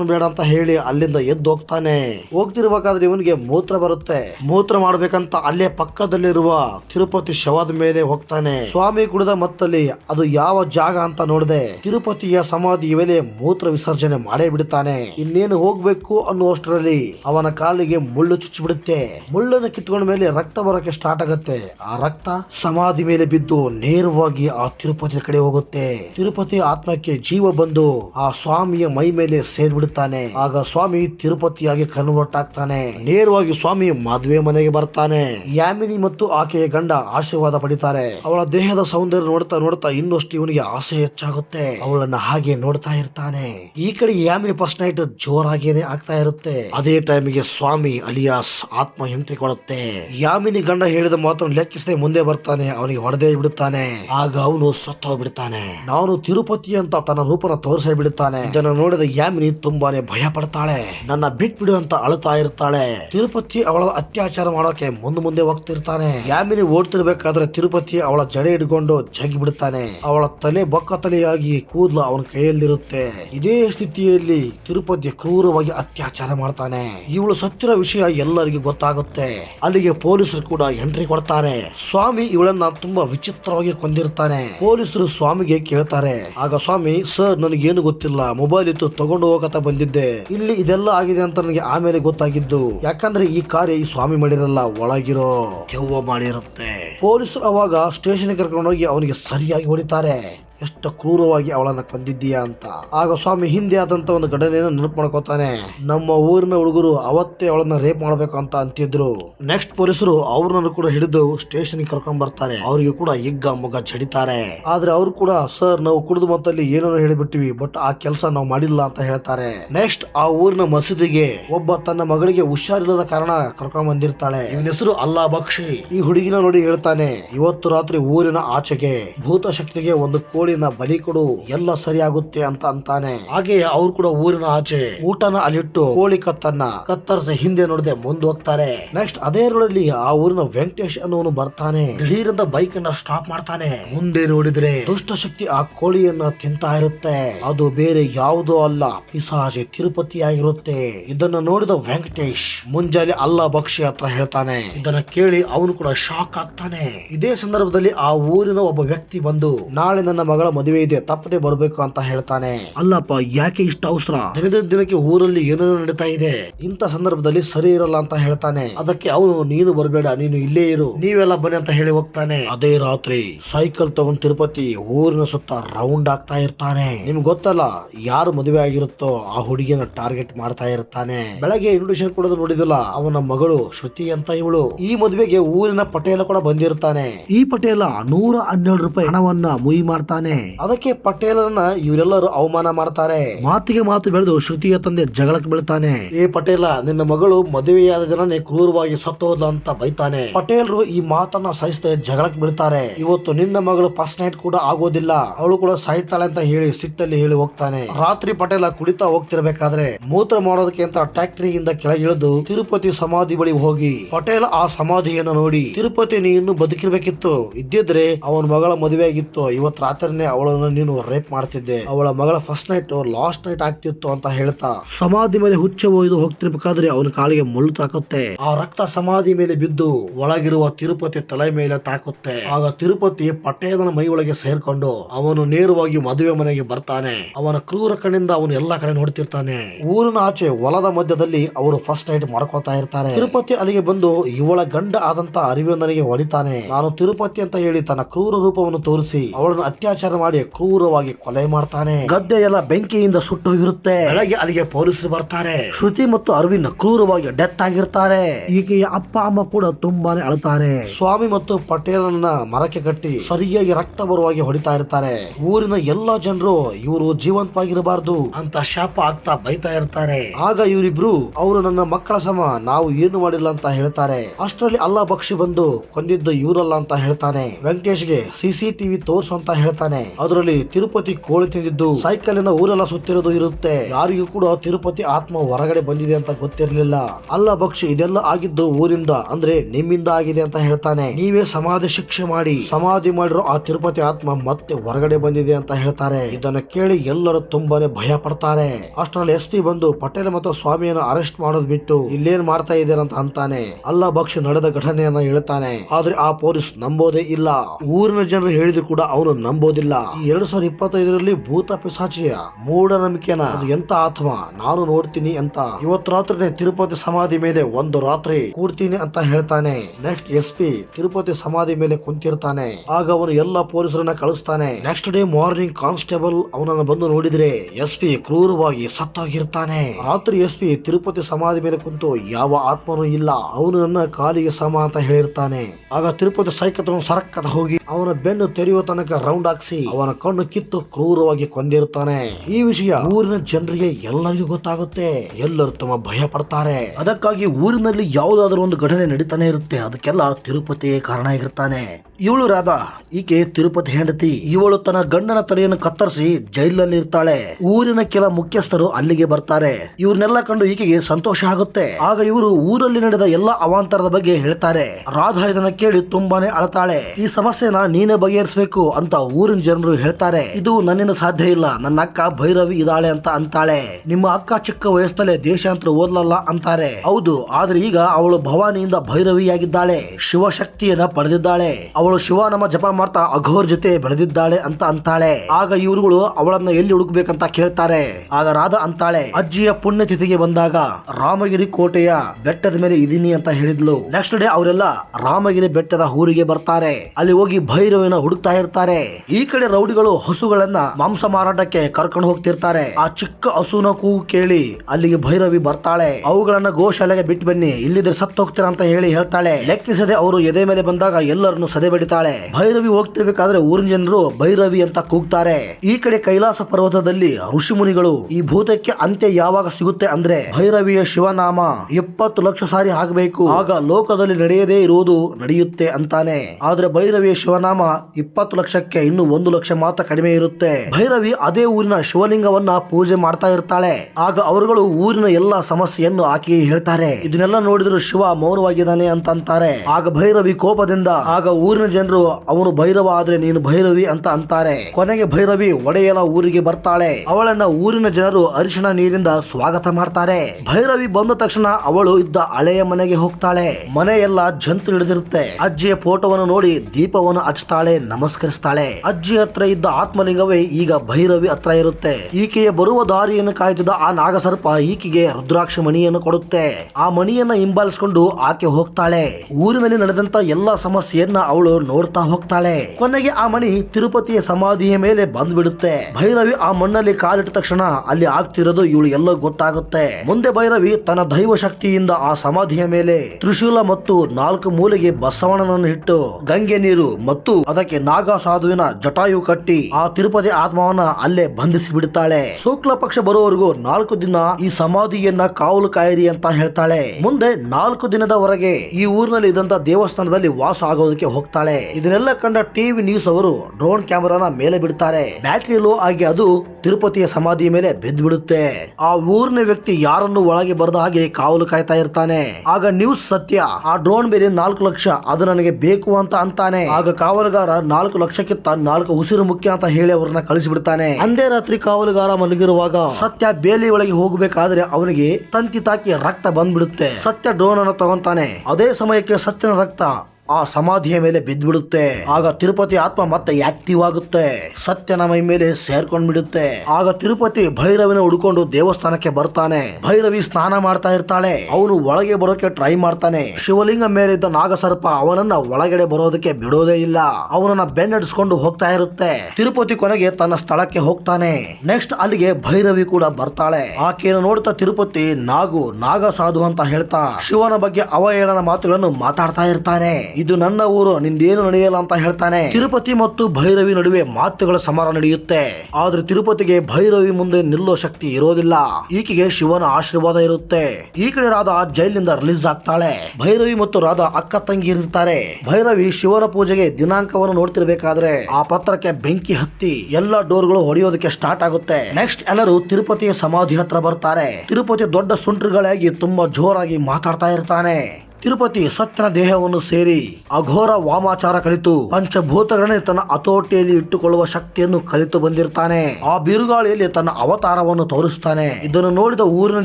ಬೇಡ ಅಂತ ಹೇಳಿ ಅಲ್ಲಿಂದ ಎದ್ದು ಹೋಗ್ತಾನೆ. ಹೋಗ್ತಿರ್ಬೇಕಾದ್ರೆ ಇವನಿಗೆ ಮೂತ್ರ ಬರುತ್ತೆ. ಮೂತ್ರ ಮಾಡ್ಬೇಕಂತ ಅಲ್ಲೇ ಪಕ್ಕದಲ್ಲಿರುವ ತಿರುಪತಿ ಶವದ ಮೇಲೆ ಹೋಗ್ತಾನೆ. ಸ್ವಾಮಿ ಕುಡಿದ ಮತ್ತಲ್ಲಿ ಅದು ಯಾವ ಜಾಗ ಅಂತ ನೋಡಿದೆ. ತಿರುಪತಿಯ ಸಮಾಧಿ ಮೇಲೆ ಮೂತ್ರ ವಿಸರ್ಜನೆ ಮಾಡೇ ಬಿಡುತ್ತಾನೆ ಇನ್ನೇನು ಹೋಗ್ಬೇಕು ಅನ್ನುವಷ್ಟರಲ್ಲಿ ಅವನ ಕಾಲಿಗೆ ಮುಳ್ಳು ಚುಚ್ಚಿಬಿಡುತ್ತೆ. ಮುಳ್ಳನ್ನು ಕಿತ್ಕೊಂಡ ಮೇಲೆ ರಕ್ತ ಬರೋಕೆ ಸ್ಟಾರ್ಟ್ ಆಗುತ್ತೆ. ಆ ರಕ್ತ ಸಮಾಧಿ ಮೇಲೆ ಬಿದ್ದು ನೇರವಾಗಿ ಆ ತಿರುಪತಿ ಕಡೆ ಹೋಗುತ್ತೆ. ತಿರುಪತಿ ಆತ್ಮಕ್ಕೆ ಜೀವ ಬಂದು ಆ ಸ್ವಾಮಿಯ ಮೈ ಮೇಲೆ ಸೇರ್ಬಿಡುತ್ತಾನೆ ಆಗ ಸ್ವಾಮಿ ತಿರುಪತಿಯಾಗಿ ಕನ್ವರ್ಟ್ ಆಗ್ತಾನೆ ನೇರವಾಗಿ ಸ್ವಾಮಿ ಮದುವೆ ಮನೆಗೆ ಬರ್ತಾನೆ. ಯಾಮಿನಿ ಮತ್ತು ಆಕೆಯ ಗಂಡ ಆಶೀರ್ವಾದ ಪಡಿತಾರೆ. ಅವಳ ದೇಹದ ಸೌಂದರ್ಯ ನೋಡ್ತಾ ನೋಡ್ತಾ ಇನ್ನಷ್ಟು ಇವನಿಗೆ ಆಸೆ ಹೆಚ್ಚಾಗುತ್ತೆ. ಅವಳನ್ನ ಹಾಗೆ ನೋಡ್ತಾ ಇರ್ತಾನೆ. ಈ ಕಡೆ ಯಾಮಿನಿ ಫಸ್ಟ್ ನೈಟ್ ಜೋರಾಗೇನೆ ಆಗ್ತಾ ಇರುತ್ತೆ. ಅದೇ ಟೈಮಿಗೆ ಸ್ವಾಮಿ ಅಲಿಯಾಸ್ ಆತ್ಮ ಎಂಟ್ರಿ ಕೊಡುತ್ತೆ ಯಾಮಿನಿ ಗಂಡ ಹೇಳಿದ ಮಾತನ್ನು ಲೆಕ್ಕಿಸದೆ ಮುಂದೆ ಬರ್ತಾನೆ. ಅವನಿಗೆ ಹೊಡೆದೇ ಬಿಡುತ್ತಾನೆ. ಆಗ ಅವನು ಸತ್ತೋಗ್ಬಿಡ್ತಾನೆ. ನಾನು ತಿರುಪತಿ ಅಂತ ತನ್ನ ರೂಪನ ತೋರಿಸಿ ಬಿಡುತ್ತಾನೆ. ಇದನ್ನು ನೋಡಿದ ಯಾಮಿನಿ ತುಂಬಾನೇ ಭಯ ಪಡ್ತಾಳೆ. ನನ್ನ ಬಿಟ್ಬಿಡು ಅಂತ ಅಳುತ್ತಾ ಇರ್ತಾಳೆ. ತಿರುಪತಿ ಅವಳ ಅತ್ಯಾಚಾರ ಮಾಡೋಕೆ ಮುಂದೆ ಮುಂದೆ ಹೋಗ್ತಿರ್ತಾನೆ. ಯಾಮಿನಿ ಓಡ್ತಿರ್ಬೇಕಾದ್ರೆ ತಿರುಪತಿ ಅವಳ ಜಡೆ ಹಿಡ್ಕೊಂಡು ಜಗ್ಗಿ ಬಿಡ್ತಾನೆ. ಅವಳ ತಲೆ ಬೊಕ್ಕ ತಲೆಯಾಗಿ ಕೂದಲು ಅವನ ಕೈಯಲ್ಲಿರುತ್ತೆ. ಇದೇ ಸ್ಥಿತಿಯಲ್ಲಿ ತಿರುಪತಿ ಕ್ರೂರವಾಗಿ ಅತ್ಯಾಚಾರ ಮಾಡ್ತಾನೆ. ಇವಳು ಸತ್ತಿರೋ ವಿಷಯ ಎಲ್ಲರಿಗೂ ಗೊತ್ತಾಗುತ್ತೆ. ಅಲ್ಲಿಗೆ ಪೊಲೀಸರು ಕೂಡ ಎಂಟ್ರಿ ಕೊಡ್ತಾರೆ. ಸ್ವಾಮಿ ಇವಳನ್ನ ತುಂಬಾ ವಿಚಿತ್ರವಾಗಿ ಕೊಂದಿರ್ತಾನೆ. ಪೊಲೀಸರು ಸ್ವಾಮಿಗೆ ಕೇಳ್ತಾರೆ. ಆಗ ಸ್ವಾಮಿ, ಸರ್, ನನಗೇನು ಗೊತ್ತಿಲ್ಲ. ಮೊಬೈಲ್ ಇತ್ತು, ತಗೊಂಡು ಹೋಗತ್ತ ಬಂದಿದ್ದೆ. ಇಲ್ಲಿ ಇದೆಲ್ಲ ಆಗಿದೆ ಅಂತ ನನಗೆ ಆಮೇಲೆ ಗೊತ್ತಾಗಿದ್ದು. ಯಾಕಂದ್ರೆ ಈ ಕಾರ್ಯ ಈ ಸ್ವಾಮಿ ಮಾಡಿರಲ್ಲ, ಒಳಗಿರೋ ದೆವ್ವ ಮಾಡಿರುತ್ತೆ. ಪೊಲೀಸರು ಅವಾಗ ಸ್ಟೇಷನ್ ಕರ್ಕೊಂಡೋಗಿ ಅವನಿಗೆ ಸರಿಯಾಗಿ ಹೊಡಿತಾರೆ. ಎಷ್ಟು ಕ್ರೂರವಾಗಿ ಅವಳನ್ನ ಕೊಂದಿದ್ದೀಯಾ ಅಂತ. ಆಗ ಸ್ವಾಮಿ ಹಿಂದೆ ಆದಂತ ಒಂದು ಘಟನೆಯನ್ನು ನೆನಪು ಮಾಡ್ಕೋತಾನೆ. ನಮ್ಮ ಊರಿನ ಹುಡುಗರು ಅವತ್ತೇ ಅವಳನ್ನ ರೇಪ್ ಮಾಡ್ಬೇಕು ಅಂತ ಅಂತಿದ್ರು. ನೆಕ್ಸ್ಟ್ ಪೊಲೀಸರು ಅವ್ರನ್ನ ಕೂಡ ಹಿಡಿದು ಸ್ಟೇಷನ್ ಕರ್ಕೊಂಡ್ ಬರ್ತಾರೆ. ಅವರಿಗೆ ಕೂಡ ಹಿಗ್ಗ ಮುಗ ಜಡಿತಾರೆ ಆದ್ರೆ ಅವ್ರು ಕೂಡ ಸರ್ ನಾವು ಕುಡಿದು ಮತ್ತಲ್ಲಿ ಏನೋ ಹೇಳಿಬಿಟ್ಟಿವಿ ಬಟ್ ಆ ಕೆಲಸ ನಾವು ಮಾಡಿಲ್ಲ ಅಂತ ಹೇಳ್ತಾರೆ. ನೆಕ್ಸ್ಟ್ ಆ ಊರಿನ ಮಸೀದಿಗೆ ಒಬ್ಬ ತನ್ನ ಮಗಳಿಗೆ ಹುಷಾರಿಲ್ಲದ ಕಾರಣ ಕರ್ಕೊಂಡ್ ಬಂದಿರ್ತಾಳೆ. ಇವನ ಹೆಸರು ಅಲ್ಲಾ ಬಕ್ಷಿ. ಈ ಹುಡುಗಿನ ನೋಡಿ ಹೇಳ್ತಾನೆ, ಇವತ್ತು ರಾತ್ರಿ ಊರಿನ ಆಚೆಗೆ ಭೂತ ಶಕ್ತಿಗೆ ಒಂದು ಕೋಳಿನ ಬಲಿ ಕೊಡು, ಎಲ್ಲ ಸರಿಯಾಗುತ್ತೆ ಅಂತ ಅಂತಾನೆ. ಹಾಗೆ ಅವ್ರು ಕೂಡ ಊರಿನ ಆಚೆ ಊಟನ ಅಲ್ಲಿಟ್ಟು ಕೋಳಿ ಕತ್ತನ್ನ ಕತ್ತರಿಸಿ ಹಿಂದೆ ನೋಡದೆ ಮುಂದೆ ಹೋಗ್ತಾರೆ. ನೆಕ್ಸ್ಟ್ ಅದೇ ರೋಡಲ್ಲಿ ಆ ಊರಿನ ವೆಂಕಟೇಶ್ ಅನ್ನೋನು ಬರ್ತಾನೆ. ದಿಢೀರಂತ ಬೈಕ್ ಅನ್ನ ಸ್ಟಾಪ್ ಮಾಡ್ತಾನೆ. ಮುಂದೆ ನೋಡಿದ್ರೆ ದುಷ್ಟ ಶಕ್ತಿ ಆ ಕೋಳಿಯನ್ನ ತಿಂತಾ ಇರುತ್ತೆ. ಅದು ಬೇರೆ ಯಾವುದೋ ಅಲ್ಲ. ಪಿಸಾಜೆ ತಿರುಪತಿ ಆಗಿರುತ್ತೆ ಇದನ್ನ ನೋಡಿದ ವೆಂಕಟೇಶ್ ಮುಂಜಾನೆ ಅಲ್ಲ ಬಕ್ಷಿ ಹತ್ರ ಹೇಳ್ತಾನೆ. ಇದನ್ನ ಕೇಳಿ ಅವನು ಕೂಡ ಶಾಕ್ ಆಗ್ತಾನೆ. ಇದೇ ಸಂದರ್ಭದಲ್ಲಿ ಆ ಊರಿನ ಒಬ್ಬ ವ್ಯಕ್ತಿ ಬಂದು, ನಾಳೆ ನನ್ನ ಮಗಳ ಮದುವೆ ಇದೆ ತಪ್ಪದೆ ಬರಬೇಕು ಅಂತ ಹೇಳ್ತಾನೆ. ಅಲ್ಲಪ್ಪ ಯಾಕೆ ಇಷ್ಟ ಅವಸರ? ದಿನದ ದಿನಕ್ಕೆ ಊರಲ್ಲಿ ಏನೇನೋ ನಡೀತಾ ಇದೆ. ಇಂಥ ಸಂದರ್ಭದಲ್ಲಿ ಸರಿ ಇರಲ್ಲ ಅಂತ ಹೇಳ್ತಾನೆ. ಅದಕ್ಕೆ ಅವನು ನೀನು ಬರಬೇಡ ನೀನು ಇಲ್ಲೇ ಇರು. ನೀವೆಲ್ಲ ಬನ್ನಿ ಅಂತ ಹೇಳಿ ಹೋಗ್ತಾನೆ. ಅದೇ ರಾತ್ರಿ ಸೈಕಲ್ ತಗೊಂಡ್ ತಿರುಪತಿ ಊರಿನ ಸುತ್ತ ರೌಂಡ್ ಆಗ್ತಾ ಇರ್ತಾನೆ. ನಿಮ್ಗೆ ಗೊತ್ತಲ್ಲ ಯಾರು ಮದುವೆ ಆಗಿರುತ್ತೋ ಆ ಹುಡುಗಿಯನ್ನ ಟಾರ್ಗೆಟ್ ಮಾಡ್ತಾ ಇರ್ತಾನೆ. ಬೆಳಗ್ಗೆ ಇನ್ವಿಟೇಷನ್ ಕೊಡೋದು ನೋಡಿದಿಲ್ಲ ಅವನ ಮಗಳು ಶ್ರುತಿ ಅಂತ ಇವಳು. ಈ ಮದುವೆಗೆ ಊರಿನ ಪಟೇಲ ಕೂಡ ಬಂದಿರ್ತಾನೆ. ಈ ಪಟೇಲ ನೂರ ಹನ್ನೆರಡು ರೂಪಾಯಿ ಹಣವನ್ನ ಮುಯಿ ಮಾಡ್ತಾನೆ. ಅದಕ್ಕೆ ಪಟೇಲರನ್ನ ಇವರೆಲ್ಲರೂ ಅವಮಾನ ಮಾಡ್ತಾರೆ. ಮಾತಿಗೆ ಮಾತು ಬೆಳೆದು ಶ್ರುತಿಯ ತಂದೆ ಜಗಳಕ್ಕೆ ಬೀಳ್ತಾನೆ. ಏ ಪಟೇಲ ನಿನ್ನ ಮಗಳು ಮದುವೆಯಾದ ದಿನನೇ ಕ್ರೂರವಾಗಿ ಸತ್ತೋದ್ಲ ಅಂತ ಬೈತಾನೆ. ಪಟೇಲರು ಈ ಮಾತನ್ನ ಸಹಿಸದೆ ಜಗಳಕ್ಕೆ ಬೀಳ್ತಾರೆ. ಇವತ್ತು ನಿನ್ನ ಮಗಳು ಫಸ್ಟ್ ನೈಟ್ ಕೂಡ ಆಗೋದಿಲ್ಲ. ಅವಳು ಕೂಡ ಸಾಯ್ತಾಳೆ ಅಂತ ಹೇಳಿ ಸಿಟ್ಟಲ್ಲಿ ಹೇಳಿ ಹೋಗ್ತಾನೆ. ರಾತ್ರಿ ಪಟೇಲ ಕುಡಿತಾ ಹೋಗ್ತಿರ್ಬೇಕಾದ್ರೆ ಮೂತ್ರ ಮಾಡೋದಕ್ಕೆ ಅಂತ ಟ್ಯಾಕ್ಟರಿಯಿಂದ ಕೆಳಗಿಳಿದು ತಿರುಪತಿ ಸಮಾಧಿ ಬಳಿ ಹೋಗಿ ಪಟೇಲ ಆ ಸಮಾಧಿಯನ್ನು ನೋಡಿ ತಿರುಪತಿ ನೀ ಇನ್ನು ಬದುಕಿರ್ಬೇಕಿತ್ತು. ಇದ್ದಿದ್ರೆ ಅವನ ಮಗಳ ಮದುವೆ ಆಗಿತ್ತು ಇವತ್ ರಾತ್ರಿನೇ ಅವಳನ್ನು ನೀನು ರೇಪ್ ಮಾಡ್ತಿದ್ದೆ. ಅವಳ ಮಗಳ ಫಸ್ಟ್ ನೈಟ್ ಲಾಸ್ಟ್ ನೈಟ್ ಆಗ್ತಿತ್ತು ಅಂತ ಹೇಳ್ತಾ, ಸಮಾಧಿ ಮೇಲೆ ಹುಚ್ಚ ಒಯ್ದು ಹೋಗ್ತಿರ್ಬೇಕಾದ್ರೆ ಅವನ ಕಾಲಿಗೆ ಮುಳ್ಳು ತಾಕುತ್ತೆ. ಆ ರಕ್ತ ಸಮಾಧಿ ಮೇಲೆ ಬಿದ್ದು ಒಳಗಿರುವ ತಿರುಪತಿ ತಲೆ ಮೇಲೆ ತಾಕುತ್ತೆ. ಆಗ ತಿರುಪತಿ ಪಟೇಲನ ಮೈ ಒಳಗೆ ಸೇರ್ಕೊಂಡು ಅವನು ನೇರವಾಗಿ ಮದುವೆ ಮನೆಗೆ ಬರ್ತಾನೆ. ಅವನ ಕ್ರೂರ ಕಣ್ಣಿಂದ ಅವನು ಎಲ್ಲಾ ಕಡೆ ನೋಡ್ತಿರ್ತಾನೆ. ಊರಿನ ಆಚೆ ಹೊಲದ ಮಧ್ಯದಲ್ಲಿ ಅವರು ಫಸ್ಟ್ ನೈಟ್ ಮಾಡ್ಕೋತಾ ಇರ್ತಾರೆ. ತಿರುಪತಿ ಅಲ್ಲಿಗೆ ಬಂದು ಇವಳ ಗಂಡ ಆದಂತ ಅರಿವಿಂದನಿಗೆ ಹೊಡಿತಾನೆ. ನಾನು ತಿರುಪತಿ ಅಂತ ಹೇಳಿ ತನ್ನ ಕ್ರೂರ ರೂಪವನ್ನು ತೋರಿಸಿ ಅವಳನ್ನು ಅತ್ಯಾಚಾರ ಮಾಡಿ ಕ್ರೂರವಾಗಿ ಕೊಲೆ ಮಾಡ್ತಾನೆ. ಗದ್ದೆ ಎಲ್ಲ ಬೆಂಕಿಯಿಂದ ಸುಟ್ಟು ಹೋಗಿರುತ್ತೆ. ಬೆಳಗ್ಗೆ ಅಲ್ಲಿಗೆ ಪೊಲೀಸರು ಬರ್ತಾರೆ. ಶ್ರುತಿ ಮತ್ತು ಅರವಿಂದ್ ಕ್ರೂರವಾಗಿ ಡೆತ್ ಆಗಿರ್ತಾರೆ. ಈಕೆಯ ಅಪ್ಪ ಅಮ್ಮ ಕೂಡ ತುಂಬಾನೇ ಅಳುತ್ತಾರೆ ಸ್ವಾಮಿ ಮತ್ತು ಪಟೇಲನ್ನ ಮರಕ್ಕೆ ಕಟ್ಟಿ ಸರಿಯಾಗಿ ರಕ್ತ ಬರುವಾಗಿ ಹೊಡಿತಾ ಇರ್ತಾರೆ. ಊರಿನ ಎಲ್ಲಾ ಜನರು ಇವರು ಜೀವಂತವಾಗಿರಬಾರ್ದು ಅಂತ ಶಾಪ ಆಗ್ತಾ ಬೈತಾ ಇರ್ತಾರೆ. ಆಗ ಇವರಿಬ್ರು ಅವರು ನನ್ನ ಮಕ್ಕಳ ಸಮ ನಾವು ಏನು ಮಾಡಿಲ್ಲ ಅಂತ ಹೇಳ್ತಾರೆ. ಅಷ್ಟರಲ್ಲಿ ಅಲ್ಲ ಬಕ್ಷಿ ಬಂದು ಕೊಂದಿದ್ದು ಇವರಲ್ಲ ಅಂತ ಹೇಳ್ತಾನೆ. ವೆಂಕಟೇಶ್ಗೆ ಸಿಸಿಟಿವಿ ತೋರ್ಸು ಅಂತ ಹೇಳ್ತಾನೆ. ಅದರಲ್ಲಿ ತಿರುಪತಿ ಕೋಳಿ ತಿಂದಿದ್ದು ಸೈಕಲ್ ಇಂದ ಊರೆಲ್ಲ ಸುತ್ತಿರೋದು ಇರುತ್ತೆ. ಯಾರಿಗೂ ಕೂಡ ತಿರುಪತಿ ಆತ್ಮ ಹೊರಗಡೆ ಬಂದಿದೆ ಅಂತ ಗೊತ್ತಿರಲಿಲ್ಲ. ಅಲ್ಲ ಭಕ್ಷಿ, ಇದೆಲ್ಲ ಆಗಿದ್ದು ಊರಿಂದ, ಅಂದ್ರೆ ನಿಮ್ಮಿಂದ ಆಗಿದೆ ಅಂತ ಹೇಳ್ತಾನೆ. ನೀವೇ ಸಮಾಧಿ ಶಿಕ್ಷೆ ಮಾಡಿ, ಸಮಾಧಿ ಮಾಡಿರೋ ಆ ತಿರುಪತಿ ಆತ್ಮ ಮತ್ತೆ ಹೊರಗಡೆ ಬಂದಿದೆ ಅಂತ ಹೇಳ್ತಾರೆ. ಇದನ್ನ ಕೇಳಿ ಎಲ್ಲರೂ ತುಂಬಾನೇ ಭಯ ಪಡ್ತಾರೆ. ಅಷ್ಟರಲ್ಲಿ ಎಸ್ ಪಿ ಬಂದು ಪಟೇಲ್ ಮತ್ತು ಸ್ವಾಮಿಯನ್ನು ಅರೆಸ್ಟ್ ಮಾಡೋದ್ ಬಿಟ್ಟು ಇಲ್ಲೇನ್ ಮಾಡ್ತಾ ಇದ್ದಾರೆ ಅಂತ ಅಂತಾನೆ. ಅಲ್ಲ ಭಕ್ಷಿ ನಡೆದ ಘಟನೆಯನ್ನ ಹೇಳ್ತಾನೆ. ಆದ್ರೆ ಆ ಪೊಲೀಸ್ ನಂಬೋದೇ ಇಲ್ಲ. ಊರಿನ ಜನರು ಹೇಳಿದ್ರು ಕೂಡ ಅವನು ನಂಬೋದಿಲ್ಲ. ಈ ಎರಡು ಸಾವಿರದ ಇಪ್ಪತ್ತೈದರಲ್ಲಿ ಭೂತ ಪಿಸಾಚಿಯ ಮೂಢನಂಬಿಕೆನ ಅದು ಎಂತ ಆತ್ಮ? ನಾನು ನೋಡ್ತೀನಿ ಅಂತ ಇವತ್ತು ರಾತ್ರಿ ತಿರುಪತಿ ಸಮಾಧಿ ಮೇಲೆ ಒಂದು ರಾತ್ರಿ ಕೂಡ್ತೀನಿ ಅಂತ ಹೇಳ್ತಾನೆ. ನೆಕ್ಸ್ಟ್ ಎಸ್ ಪಿ ತಿರುಪತಿ ಸಮಾಧಿ ಮೇಲೆ ಕುಂತಿರ್ತಾನೆ. ಆಗ ಅವನು ಎಲ್ಲ ಪೊಲೀಸರನ್ನ ಕಳಿಸ್ತಾನೆ. ನೆಕ್ಸ್ಟ್ ಡೇ ಮಾರ್ನಿಂಗ್ ಕಾನ್ಸ್ಟೇಬಲ್ ಅವನನ್ನ ಬಂದು ನೋಡಿದ್ರೆ ಎಸ್ ಪಿ ಕ್ರೂರವಾಗಿ ಸತ್ತಾಗಿರ್ತಾನೆ. ರಾತ್ರಿ ಎಸ್ ಪಿ ತಿರುಪತಿ ಸಮಾಧಿ ಮೇಲೆ ಕುಂತು ಯಾವ ಆತ್ಮನೂ ಇಲ್ಲ. ಅವನು ನನ್ನ ಕಾಲಿಗೆ ಸಮ ಅಂತ ಹೇಳಿರ್ತಾನೆ. ಆಗ ತಿರುಪತಿ ಸೈಕತ್ ಸರಕ್ಕದ ಹೋಗಿ ಅವನ ಬೆನ್ನು ತೆರೆಯುವ ತನಕ ರೌಂಡ್ ಹಾಕ್ಸಿ ಅವನ ಕಣ್ಣು ಕಿತ್ತು ಕ್ರೂರವಾಗಿ ಕೊಂದಿರುತ್ತಾನೆ. ಈ ವಿಷಯ ಊರಿನ ಜನರಿಗೆ ಎಲ್ಲರಿಗೂ ಗೊತ್ತಾಗುತ್ತೆ. ಎಲ್ಲರೂ ತಮ್ಮ ಭಯ ಪಡ್ತಾರೆ. ಅದಕ್ಕಾಗಿ ಊರಿನಲ್ಲಿ ಯಾವುದಾದ್ರೂ ಒಂದು ಘಟನೆ ನಡೀತಾನೆ ಇರುತ್ತೆ. ಅದಕ್ಕೆಲ್ಲ ತಿರುಪತಿಯೇ ಕಾರಣ ಆಗಿರ್ತಾನೆ. ಇವಳು ರಾಧಾ ಈಕೆ ತಿರುಪತಿ ಹೆಂಡತಿ. ಇವಳು ತನ್ನ ಗಂಡನ ತಲೆಯನ್ನು ಕತ್ತರಿಸಿ ಜೈಲಲ್ಲಿ ಇರ್ತಾಳೆ. ಊರಿನ ಕೆಲ ಮುಖ್ಯಸ್ಥರು ಅಲ್ಲಿಗೆ ಬರ್ತಾರೆ. ಇವ್ರನ್ನೆಲ್ಲ ಕಂಡು ಈಕೆಗೆ ಸಂತೋಷ ಆಗುತ್ತೆ. ಆಗ ಇವರು ಊರಲ್ಲಿ ನಡೆದ ಎಲ್ಲ ಅವಾಂತರದ ಬಗ್ಗೆ ಹೇಳ್ತಾರೆ. ರಾಧಾ ಇದನ್ನ ಕೇಳಿ ತುಂಬಾನೇ ಅಳತಾಳೆ. ಈ ಸಮಸ್ಯೆನ ನೀನೇ ಬಗೆಹರಿಸಬೇಕು ಅಂತ ಊರಿನ ಜನರು ಹೇಳ್ತಾರೆ, ಇದು ನನ್ನಿಂದ ಸಾಧ್ಯ ಇಲ್ಲ. ನನ್ನ ಅಕ್ಕ ಭೈರವಿ ಇದಾಳೆ ಅಂತ ಅಂತಾಳೆ. ನಿಮ್ಮ ಅಕ್ಕ ಚಿಕ್ಕ ವಯಸ್ಸಲ್ಲೇ ದೇಶಾಂತರ ಓದ್ಲಲ್ಲ ಅಂತಾರೆ. ಹೌದು, ಆದ್ರೆ ಈಗ ಅವಳು ಭವಾನಿಯಿಂದ ಭೈರವಿಯಾಗಿದ್ದಾಳೆ. ಶಿವಶಕ್ತಿಯನ್ನ ಪಡೆದಿದ್ದಾಳೆ. ಅವಳು ಶಿವನಾಮ ಜಪ ಮಾಡ್ತಾ ಅಘೋರ್ ಜೊತೆ ಬೆಳೆದಿದ್ದಾಳೆ ಅಂತ ಅಂತಾಳೆ. ಆಗ ಇವರುಗಳು ಅವಳನ್ನ ಎಲ್ಲಿ ಹುಡುಕ್ಬೇಕಂತ ಕೇಳ್ತಾರೆ. ಆಗ ರಾಧಾ ಅಂತಾಳೆ, ಅಜ್ಜಿಯ ಪುಣ್ಯತಿಥಿಗೆ ಬಂದಾಗ ರಾಮಗಿರಿ ಕೋಟೆಯ ಬೆಟ್ಟದ ಮೇಲೆ ಇದೀನಿ ಅಂತ ಹೇಳಿದ್ಲು. ನೆಕ್ಸ್ಟ್ ಡೇ ಅವರೆಲ್ಲ ರಾಮಗಿರಿ ಬೆಟ್ಟದ ಊರಿಗೆ ಬರ್ತಾರೆ. ಅಲ್ಲಿ ಹೋಗಿ ಭೈರವಿನ ಹುಡುಕ್ತಾ ಇರ್ತಾರೆ. ಈ ಕಡೆ ರೌಡಿಗಳು ಹಸುಗಳನ್ನ ಮಾಂಸ ಮಾರಾಟಕ್ಕೆ ಕರ್ಕೊಂಡು ಹೋಗ್ತಿರ್ತಾರೆ. ಆ ಚಿಕ್ಕ ಹಸುನ ಕೂಗು ಕೇಳಿ ಅಲ್ಲಿಗೆ ಭೈರವಿ ಬರ್ತಾಳೆ. ಅವುಗಳನ್ನ ಗೋಶಾಲೆಗೆ ಬಿಟ್ಟು ಬನ್ನಿ, ಇಲ್ಲಿದ್ರೆ ಸತ್ತು ಹೋಗ್ತೀರಾ ಅಂತ ಹೇಳಿ ಹೇಳ್ತಾಳೆ. ಲೆಕ್ಕಿಸದೆ ಅವರು ಎದೆ ಮೇಲೆ ಬಂದಾಗ ಎಲ್ಲರನ್ನು ಸದೆ ಬಡಿತಾಳೆ ಭೈರವಿ ಹೋಗ್ತಿರ್ಬೇಕಾದ್ರೆ ಊರಿನ ಜನರು ಭೈರವಿ ಅಂತ ಕೂಗ್ತಾರೆ. ಈ ಕಡೆ ಕೈಲಾಸ ಪರ್ವತದಲ್ಲಿ ಋಷಿ ಮುನಿಗಳು ಈ ಭೂತಕ್ಕೆ ಅಂತ್ಯ ಯಾವಾಗ ಸಿಗುತ್ತೆ ಅಂದ್ರೆ ಭೈರವಿಯ ಶಿವನಾಮ ಎಪ್ಪತ್ತು ಲಕ್ಷ ಸಾರಿ ಆಗಬೇಕು. ಆಗ ಲೋಕದಲ್ಲಿ ನಡೆಯದೇ ಇರುವುದು ನಡೆಯುತ್ತೆ ಅಂತಾನೆ. ಆದ್ರೆ ಭೈರವಿಯ ಶಿವನಾಮ ಇಪ್ಪತ್ತು ಲಕ್ಷಕ್ಕೆ ಇನ್ನು ಒಂದು ಲಕ್ಷ ಮಾತ್ರ ಕಡಿಮೆ ಇರುತ್ತೆ. ಭೈರವಿ ಅದೇ ಊರಿನ ಶಿವಲಿಂಗವನ್ನ ಪೂಜೆ ಮಾಡ್ತಾ ಇರ್ತಾಳೆ. ಆಗ ಅವರುಗಳು ಊರಿನ ಎಲ್ಲಾ ಸಮಸ್ಯೆಯನ್ನು ಆಕೆಗೆ ಹೇಳ್ತಾರೆ. ಇದನ್ನೆಲ್ಲ ನೋಡಿದ್ರು ಶಿವ ಮೌನವಾಗಿದ್ದಾನೆ ಅಂತ ಅಂತಾರೆ. ಆಗ ಭೈರವಿ ಕೋಪದಿಂದ, ಆಗ ಊರಿನ ಜನರು, ಅವನು ಭೈರವ ಆದ್ರೆ ನೀನು ಭೈರವಿ ಅಂತ ಅಂತಾರೆ. ಕೊನೆಗೆ ಭೈರವಿ ಒಡೆಯಲ ಊರಿಗೆ ಬರ್ತಾಳೆ. ಅವಳನ್ನ ಊರಿನ ಜನರು ಅರಿಶಿಣ ನೀರಿಂದ ಸ್ವಾಗತ ಮಾಡ್ತಾರೆ. ಭೈರವಿ ಬಂದ ತಕ್ಷಣ ಅವಳು ಇದ್ದ ಹಳೆಯ ಮನೆಗೆ ಹೋಗ್ತಾಳೆ. ಮನೆಯೆಲ್ಲ ಜಂತು ಹಿಡಿದಿರುತ್ತೆ. ಅಜ್ಜಿಯ ಫೋಟೋವನ್ನು ನೋಡಿ ದೀಪವನ್ನು ಹಚ್ತಾಳೆ, ನಮಸ್ಕರಿಸ್ತಾಳೆ. ಹತ್ರ ಇದ್ದ ಆತ್ಮಲಿಂಗವೇ ಈಗ ಭೈರವಿ ಹತ್ರ ಇರುತ್ತೆ. ಈಕೆಯ ಬರುವ ದಾರಿಯನ್ನು ಕಾಯ್ತಿದ್ದ ಆ ನಾಗಸರ್ಪ ಈಕೆಗೆ ರುದ್ರಾಕ್ಷ ಮಣಿಯನ್ನು ಕೊಡುತ್ತೆ. ಆ ಮಣಿಯನ್ನ ಹಿಂಬಾಲಿಸಿಕೊಂಡು ಆಕೆ ಹೋಗ್ತಾಳೆ. ಊರಿನಲ್ಲಿ ನಡೆದಂತ ಎಲ್ಲಾ ಸಮಸ್ಯೆಯನ್ನ ಅವಳು ನೋಡ್ತಾ ಹೋಗ್ತಾಳೆ. ಕೊನೆಗೆ ಆ ಮಣಿ ತಿರುಪತಿಯ ಸಮಾಧಿಯ ಮೇಲೆ ಬಂದ್ಬಿಡುತ್ತೆ. ಭೈರವಿ ಆ ಮಣ್ಣಲ್ಲಿ ಕಾಲಿಟ್ಟ ತಕ್ಷಣ ಅಲ್ಲಿ ಆಗ್ತಿರೋದು ಇವಳು ಎಲ್ಲ ಗೊತ್ತಾಗುತ್ತೆ. ಮುಂದೆ ಭೈರವಿ ತನ್ನ ದೈವ ಶಕ್ತಿಯಿಂದ ಆ ಸಮಾಧಿಯ ಮೇಲೆ ತ್ರಿಶೂಲ ಮತ್ತು ನಾಲ್ಕು ಮೂಲೆಗೆ ಬಸವಣ್ಣನನ್ನು ಇಟ್ಟು ಗಂಗೆ ನೀರು ಮತ್ತು ಅದಕ್ಕೆ ನಾಗ ಸಾಧುವಿನ ಜಟಾಯು ಕಟ್ಟಿ ಆ ತಿರುಪತಿ ಆತ್ಮವನ್ನ ಅಲ್ಲೇ ಬಂಧಿಸಿ ಬಿಡುತ್ತಾಳೆ ಶುಕ್ಲ ಪಕ್ಷ ಬರುವವರೆಗೂ ನಾಲ್ಕು ದಿನ ಈ ಸಮಾಧಿಯನ್ನ ಕಾವಲು ಕಾಯಿರಿ ಅಂತ ಹೇಳ್ತಾಳೆ. ಮುಂದೆ ನಾಲ್ಕು ದಿನದವರೆಗೆ ಈ ಊರಿನಲ್ಲಿ ಇದ್ದಂತ ದೇವಸ್ಥಾನದಲ್ಲಿ ವಾಸ ಆಗೋದಕ್ಕೆ ಹೋಗ್ತಾಳೆ. ಇದನ್ನೆಲ್ಲ ಕಂಡ ಟಿವಿ ನ್ಯೂಸ್ ಅವರು ಡ್ರೋನ್ ಕ್ಯಾಮೆರಾನ ಮೇಲೆ ಬಿಡ್ತಾರೆ. ಬ್ಯಾಟರಿ ಲೋ ಆಗಿ ಅದು ತಿರುಪತಿಯ ಸಮಾಧಿಯ ಮೇಲೆ ಬಿದ್ದು ಬಿಡುತ್ತೆ ಆ ಊರಿನ ವ್ಯಕ್ತಿ ಯಾರನ್ನು ಒಳಗೆ ಬರದ ಹಾಗೆ ಕಾವಲು ಕಾಯ್ತಾ ಇರ್ತಾನೆ. ಆಗ ನ್ಯೂಸ್ ಸತ್ಯ, ಆ ಡ್ರೋನ್ ಬೇರೆ ನಾಲ್ಕು ಲಕ್ಷ ಅದು ನನಗೆ ಬೇಕು ಅಂತ ಅಂತಾನೆ. ಆಗ ಕಾವಲುಗಾರ ನಾಲ್ಕು ಲಕ್ಷಕ್ಕಿಂತ ನಾಲ್ಕು ಉಸಿರು ಮುಖ್ಯ ಅಂತ ಹೇಳಿ ಅವ್ರನ್ನ ಕಳಿಸಿಬಿಡ್ತಾನೆ. ಅಂದೇ ರಾತ್ರಿ ಕಾವಲುಗಾರ ಮಲಗಿರುವಾಗ ಸತ್ಯ ಬೇಲಿ ಒಳಗೆ ಹೋಗಬೇಕಾದ್ರೆ ಅವನಿಗೆ ತಂತಿ ತಾಕಿ ರಕ್ತ ಬಂದ್ಬಿಡುತ್ತೆ. ಸತ್ಯ ಡ್ರೋನ್ ಅನ್ನು ತಗೊಂತಾನೆ. ಅದೇ ಸಮಯಕ್ಕೆ ಸತ್ಯನ ರಕ್ತ ಆ ಸಮಾಧಿಯ ಮೇಲೆ ಬಿದ್ದ್ಬಿಡುತ್ತೆ. ಆಗ ತಿರುಪತಿ ಆತ್ಮ ಮತ್ತೆ ಆಕ್ಟಿವ್ ಆಗುತ್ತೆ. ಸತ್ಯ ನಮ್ಮ ಮೇಲೆ ಸೇರ್ಕೊಂಡ್ ಬಿಡುತ್ತೆ ಆಗ ತಿರುಪತಿ ಭೈರವಿನ ಹುಡ್ಕೊಂಡು ದೇವಸ್ಥಾನಕ್ಕೆ ಬರ್ತಾನೆ. ಭೈರವಿ ಸ್ನಾನ ಮಾಡ್ತಾ ಇರ್ತಾಳೆ. ಅವನು ಒಳಗೆ ಬರೋಕೆ ಟ್ರೈ ಮಾಡ್ತಾನೆ. ಶಿವಲಿಂಗ ಮೇಲಿದ್ದ ನಾಗಸರ್ಪ ಅವನನ್ನ ಒಳಗಡೆ ಬರೋದಕ್ಕೆ ಬಿಡೋದೇ ಇಲ್ಲ. ಅವನನ್ನ ಬೆನ್ನಡಿಸ್ಕೊಂಡು ಹೋಗ್ತಾ ಇರುತ್ತೆ. ತಿರುಪತಿ ಕೊನೆಗೆ ತನ್ನ ಸ್ಥಳಕ್ಕೆ ಹೋಗ್ತಾನೆ. ನೆಕ್ಸ್ಟ್ ಅಲ್ಲಿಗೆ ಭೈರವಿ ಕೂಡ ಬರ್ತಾಳೆ. ಆಕೆಯನ್ನು ನೋಡ್ತಾ ತಿರುಪತಿ ನಾಗು, ನಾಗ ಸಾಧು ಅಂತ ಹೇಳ್ತಾ ಶಿವನ ಬಗ್ಗೆ ಅವಹೇಳನ ಮಾತುಗಳನ್ನು ಮಾತಾಡ್ತಾ ಇರ್ತಾನೆ. ಇದು ನನ್ನ ಊರು, ನಿಂದೇನು ನಡೆಯಲ್ಲ ಅಂತ ಹೇಳ್ತಾನೆ. ತಿರುಪತಿ ಮತ್ತು ಭೈರವಿ ನಡುವೆ ಮಾತುಗಳ ಸಮರ ನಡೆಯುತ್ತೆ. ಆದ್ರೆ ತಿರುಪತಿಗೆ ಭೈರವಿ ಮುಂದೆ ನಿಲ್ಲೋ ಶಕ್ತಿ ಇರೋದಿಲ್ಲ. ಈಕೆಗೆ ಶಿವನ ಆಶೀರ್ವಾದ ಇರುತ್ತೆ. ಈ ಕಡೆ ರಾಧಾ ಜೈಲಿನಿಂದ ರಿಲೀಸ್ ಆಗ್ತಾಳೆ. ಭೈರವಿ ಮತ್ತು ರಾಧಾ ಅಕ್ಕ ತಂಗಿ ಇರ್ತಾರೆ ಭೈರವಿ ಶಿವನ ಪೂಜೆಗೆ ದಿನಾಂಕವನ್ನು ನೋಡ್ತಿರ್ಬೇಕಾದ್ರೆ ಆ ಪತ್ರಕ್ಕೆ ಬೆಂಕಿ ಹತ್ತಿ ಎಲ್ಲ ಡೋರ್ಗಳು ಹೊಡೆಯೋದಕ್ಕೆ ಸ್ಟಾರ್ಟ್ ಆಗುತ್ತೆ. ನೆಕ್ಸ್ಟ್ ಎಲ್ಲರೂ ತಿರುಪತಿಯ ಸಮಾಧಿ ಹತ್ರ ಬರ್ತಾರೆ. ತಿರುಪತಿ ದೊಡ್ಡ ಸುಂಟ್ರಗಳಾಗಿ ತುಂಬಾ ಜೋರಾಗಿ ಮಾತಾಡ್ತಾ ಇರ್ತಾನೆ. ತಿರುಪತಿ ಸತ್ಯನ ದೇಹವನ್ನು ಸೇರಿ ಅಘೋರ ವಾಮಾಚಾರ ಕಲಿತು ಪಂಚಭೂತಗಳನ್ನೇ ತನ್ನ ಹತೋಟಿಯಲ್ಲಿ ಇಟ್ಟುಕೊಳ್ಳುವ ಶಕ್ತಿಯನ್ನು ಕಲಿತು ಬಂದಿರ್ತಾನೆ. ಆ ಬಿರುಗಾಳಿಯಲ್ಲಿ ತನ್ನ ಅವತಾರವನ್ನು ತೋರಿಸ್ತಾನೆ. ಇದನ್ನು ನೋಡಿದ ಊರಿನ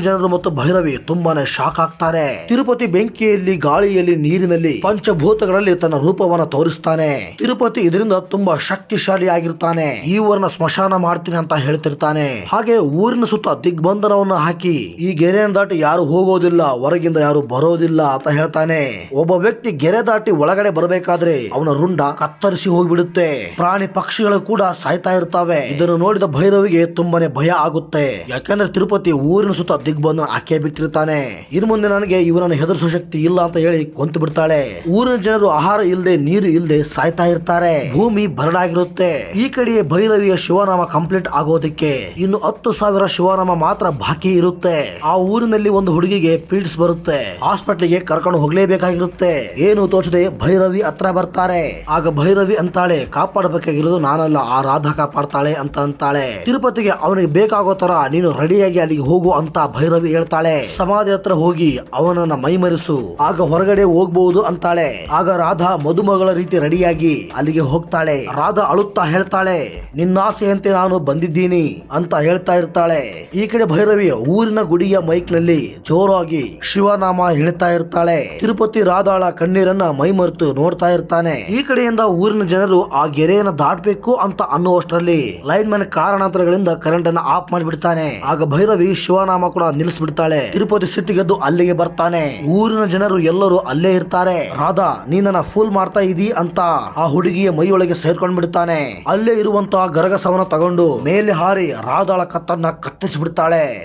ಜನರು ಮತ್ತು ಭೈರವಿ ತುಂಬಾನೇ ಶಾಕ್ ಆಗ್ತಾರೆ. ತಿರುಪತಿ ಬೆಂಕಿಯಲ್ಲಿ, ಗಾಳಿಯಲ್ಲಿ, ನೀರಿನಲ್ಲಿ ಪಂಚಭೂತಗಳಲ್ಲಿ ತನ್ನ ರೂಪವನ್ನು ತೋರಿಸ್ತಾನೆ. ತಿರುಪತಿ ಇದರಿಂದ ತುಂಬಾ ಶಕ್ತಿಶಾಲಿ ಆಗಿರ್ತಾನೆ ಈ ಊರನ್ನ ಸ್ಮಶಾನ ಮಾಡ್ತೀನಿ ಅಂತ ಹೇಳ್ತಿರ್ತಾನೆ. ಹಾಗೆ ಊರಿನ ಸುತ್ತ ದಿಗ್ಬಂಧನವನ್ನು ಹಾಕಿ ಈ ಗೆರೆಯನ್ನು ದಾಟಿ ಯಾರು ಹೋಗೋದಿಲ್ಲ, ಹೊರಗಿಂದ ಯಾರು ಬರೋದಿಲ್ಲ ಅಂತ ಹೇಳ್ತಾನೆ, ಒಬ್ಬ ವ್ಯಕ್ತಿ ಗೆರೆ ದಾಟಿ ಒಳಗಡೆ ಬರಬೇಕಾದ್ರೆ ಅವನ ರುಂಡ ಕತ್ತರಿಸಿ ಹೋಗ್ಬಿಡುತ್ತೆ. ಪ್ರಾಣಿ ಪಕ್ಷಿಗಳು ಕೂಡ ಸಾಯ್ತಾ ಇರ್ತಾವೆ. ಇದನ್ನು ನೋಡಿದ ಭೈರವಿಗೆ ತುಂಬಾನೇ ಭಯ ಆಗುತ್ತೆ. ಯಾಕಂದ್ರೆ ತಿರುಪತಿ ಊರಿನ ಸುತ್ತ ದಿಗ್ಬಂಧನ ಹಾಕೇ ಬಿಟ್ಟಿರ್ತಾನೆ. ಇನ್ ಮುಂದೆ ನನಗೆ ಇವನನ್ನು ಹೆದರಿಸೋ ಶಕ್ತಿ ಇಲ್ಲ ಅಂತ ಹೇಳಿ ಕೊಂತು ಬಿಡ್ತಾಳೆ. ಊರಿನ ಜನರು ಆಹಾರ ಇಲ್ಲದೆ ನೀರು ಇಲ್ಲದೆ ಸಾಯ್ತಾ ಇರ್ತಾರೆ. ಭೂಮಿ ಬರಡಾಗಿರುತ್ತೆ. ಈ ಕಡೆ ಭೈರವಿಯ ಶಿವನಾಮ ಕಂಪ್ಲೀಟ್ ಆಗೋದಕ್ಕೆ ಇನ್ನು ಹತ್ತು ಸಾವಿರ ಶಿವನಾಮ ಮಾತ್ರ ಬಾಕಿ ಇರುತ್ತೆ. ಆ ಊರಿನಲ್ಲಿ ಒಂದು ಹುಡುಗಿಗೆ ಪೀಡ್ಸ್ ಬರುತ್ತೆ. ಹಾಸ್ಪಿಟ್ಲಿಗೆ ಕರ್ಕೊಂಡು ಹೋಗ್ಲೇಬೇಕಾಗಿರುತ್ತೆ. ಏನು ತೋಚದೆ ಭೈರವಿ ಹತ್ರ ಬರ್ತಾರೆ ಆಗ ಭೈರವಿ ಅಂತಾಳೆ, ಕಾಪಾಡಬೇಕಾಗಿರೋದು ನಾನಲ್ಲ, ಆ ರಾಧಾ ಕಾಪಾಡ್ತಾಳೆ ಅಂತ ಅಂತಾಳೆ. ತಿರುಪತಿಗೆ ಅವನಿಗೆ ಬೇಕಾಗೋ ತರ ನೀನು ರೆಡಿಯಾಗಿ ಅಲ್ಲಿಗೆ ಹೋಗು ಅಂತ ಭೈರವಿ ಹೇಳ್ತಾಳೆ. ಸಮಾಧಿ ಹತ್ರ ಹೋಗಿ ಅವನನ್ನ ಮೈಮರಿಸು. ಆಗ ಹೊರಗಡೆ ಹೋಗ್ಬಹುದು ಅಂತಾಳೆ. ಆಗ ರಾಧಾ ಮದುಮಗಳ ರೀತಿ ರೆಡಿಯಾಗಿ ಅಲ್ಲಿಗೆ ಹೋಗ್ತಾಳೆ. ರಾಧಾ ಅಳುತ್ತಾ ಹೇಳ್ತಾಳೆ, ನಿನ್ನಾಸೆಯಂತೆ ನಾನು ಬಂದಿದ್ದೀನಿ ಅಂತ ಹೇಳ್ತಾ ಇರ್ತಾಳೆ. ಈ ಕಡೆ ಭೈರವಿ ಊರಿನ ಗುಡಿಯ ಮೈಕ್ನಲ್ಲಿ ಜೋರಾಗಿ ಶಿವನಾಮ ಹೇಳ್ತಾ ಇರ್ತಾಳೆ. ತಿರುಪತಿ ರಾಧಾಳ ಕಣ್ಣೀರನ್ನ ಮೈಮರೆತು ನೋಡ್ತಾ ಇರ್ತಾನೆ. ಈ ಕಡೆಯಿಂದ ಊರಿನ ಜನರು ಆ ಗೆರೆಯನ್ನ ದಾಟಬೇಕು ಅಂತ ಅನ್ನುವಷ್ಟರಲ್ಲಿ ಲೈನ್ ಮ್ಯಾನ್ ಕಾರಣಾಂತರಗಳಿಂದ ಕರೆಂಟ್ ಅನ್ನ ಆಫ್ ಮಾಡಿಬಿಡ್ತಾನೆ. ಆಗ ಭೈರವಿ ಶಿವನಾಮ ಕೂಡ ನಿಲ್ಲಿಸ್ಬಿಡ್ತಾಳೆ. ತಿರುಪತಿ ಸಿಟ್ಟಿಗೆದ್ದು ಅಲ್ಲಿಗೆ ಬರ್ತಾನೆ. ಊರಿನ ಜನರು ಎಲ್ಲರೂ ಅಲ್ಲೇ ಇರ್ತಾರೆ. ರಾಧಾ ನೀನನ್ನ ಫೂಲ್ ಮಾಡ್ತಾ ಇದೀ ಅಂತ ಆ ಹುಡುಗಿಯ ಮೈಯೊಳಗೆ ಸೇರ್ಕೊಂಡ್ ಬಿಡ್ತಾನೆ ಅಲ್ಲೇ ಇರುವಂತಹ ಗರಗಸವನ್ನ ತಗೊಂಡು ಮೇಲೆ ಹಾರಿ ರಾಧಾಳ ಕತ್ತನ್ನ ಕತ್ತರಿಸಿ